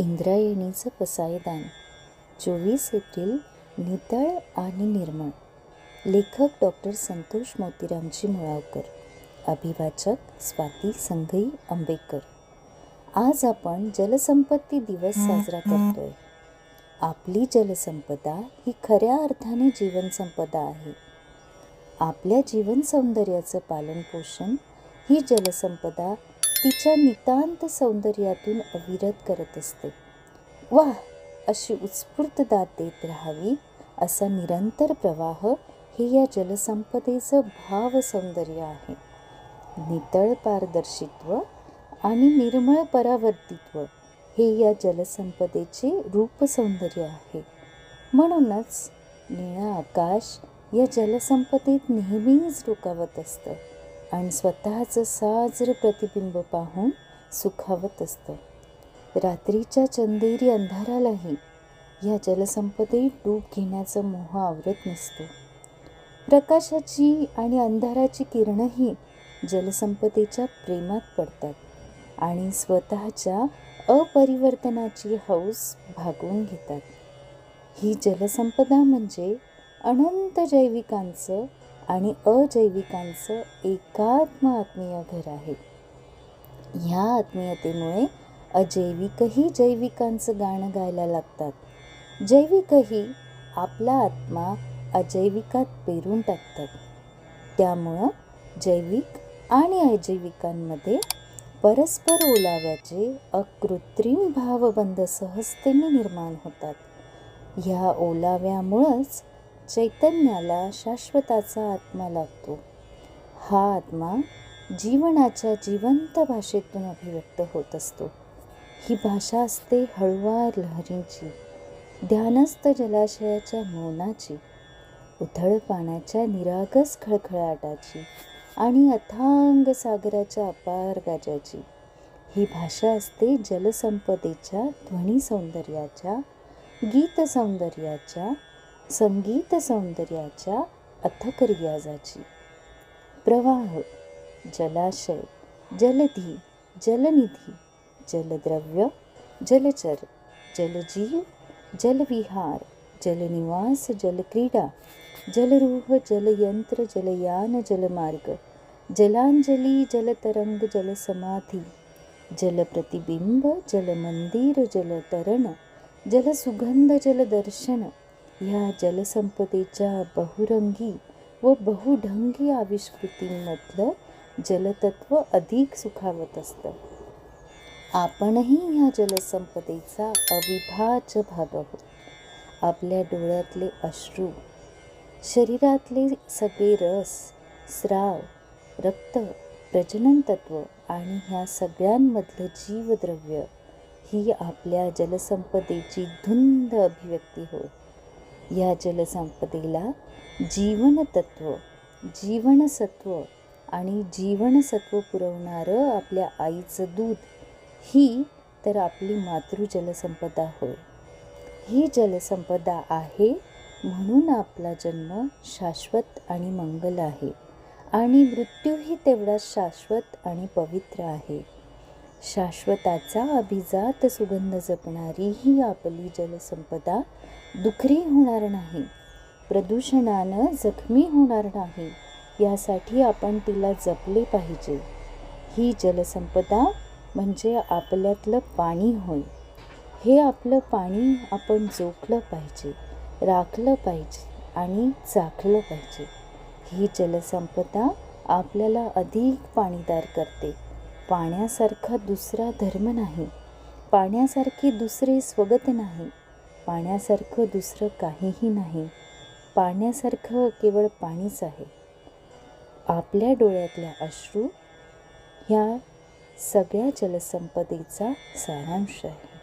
इंद्रायणीचं पसायदान. चोवीस एप्रिल नितळ आणि निर्मळ. लेखक डॉक्टर संतोष मोतीरामजी मुळावकर. अभिवाचक स्वाती संघई आंबेकर आज आपण जलसंपत्ती दिवस साजरा करतोय. आपली जलसंपदा ही खऱ्या अर्थाने जीवनसंपदा आहे. आपल्या जीवन सौंदर्याचं पालनपोषण ही जलसंपदा तिच्या नितांत सौंदर्यातून अविरत करत असते. वाह अशी उत्स्फूर्त दाद देत राहावी असा निरंतर प्रवाह हे या जलसंपदेचं भाव सौंदर्य आहे. नितळ पारदर्शित्व आणि निर्मळ परावर्तित्व हे या जलसंपदेचे रूपसौंदर्य आहे. म्हणूनच निळं आकाश या जलसंपदेत नेहमीच डोकावत असतं. आणि स्वतःचं साजरं प्रतिबिंब पाहून सुखावत असतं. रात्रीच्या चंदेरी अंधारालाही या जलसंपदेत डूब घेण्याचा मोह आवरत नसतो. प्रकाशाची आणि अंधाराची किरणंही जलसंपदेच्या प्रेमात पडतात आणि स्वतःच्या अपरिवर्तनाची हौस भागवून घेतात. ही जलसंपदा म्हणजे अनंत जैविकांचं आणि अजैविकांचं एकात्म आत्मीय घर आहे. ह्या आत्मीयतेमुळे अजैविकही जैविकांचं गाणं गायला लागतात. जैविकही आपला आत्मा अजैविकात पेरून टाकतात. त्यामुळं जैविक आणि अजैविकांमध्ये परस्पर ओलाव्याचे अकृत्रिम भावबंध सहजतेने निर्माण होतात. ह्या ओलाव्यामुळंच चैतन्याला शाश्वताचा आत्मा लागतो. हा आत्मा जीवनाच्या जिवंत भाषेतून अभिव्यक्त होत असतो. ही भाषा असते हळुवार लहरींची ध्यानस्थ जलाशयाच्या मौनाची उथळ पाण्याच्या निरागस खळखळाटाची आणि अथांग सागराच्या अपार गाजाची. ही भाषा असते जलसंपदेच्या ध्वनी सौंदर्याच्या गीत सौंदर्याच्या संगीत सौंदर्याच्या अथक रियाजाची प्रवाह जलाशय जलधी जलनिधी जलद्रव्य जलचर जलजीव जलविहार जलनिवास जलक्रीडा जलरूह जलयंत्र जलयान जलमार्ग जलांजली जलतरंग जलसमाधी जलप्रतिबिंब जलमंदिर जलतरण जलसुगंध जलदर्शन ह्या जलसंपदेच्या बहुरंगी व बहुढंगी आविष्कृतींमधलं जलतत्व अधिक सुखावत असतं. आपणही ह्या जलसंपदेचा अविभाज्य भाग आहोत. आपल्या डोळ्यातले अश्रू शरीरातले सगळे रस स्राव रक्त प्रजनन तत्व आणि ह्या सगळ्यांमधलं जीवद्रव्य ही आपल्या जलसंपदेची धुंद अभिव्यक्ती होय. या जलसंपदेला जीवनतत्व जीवनसत्व आणि जीवनसत्व पुरवणारं आपल्या आईचं दूध ही तर आपली मातृ जलसंपदा होय. ही जलसंपदा आहे म्हणून आपला जन्म शाश्वत आणि मंगल आहे. आणि मृत्यूही तेवढा शाश्वत आणि पवित्र आहे. शाश्वताचा अभिजात सुगंध जपणारी ही आपली जलसंपदा दुखरी होणार नाही प्रदूषणानं जखमी होणार नाही यासाठी आपण तिला जपले पाहिजे. ही जलसंपदा म्हणजे आपल्यातलं पाणी होय. हे आपलं पाणी आपण जोखलं पाहिजे राखलं पाहिजे आणि चाखलं पाहिजे. ही जलसंपदा आपल्याला अधिक पाणीदार करते. पाण्यासारखा दुसरा धर्म नाही. पाण्यासारखे दुसरे स्वगत नाही. पाण्यासारखं दुसरं काहीही नाही. पाण्यासारखं केवळ पाणीच आहे. आपल्या डोळ्यातल्या अश्रू ह्या सगळ्या जलसंपदेचा सारांश आहे.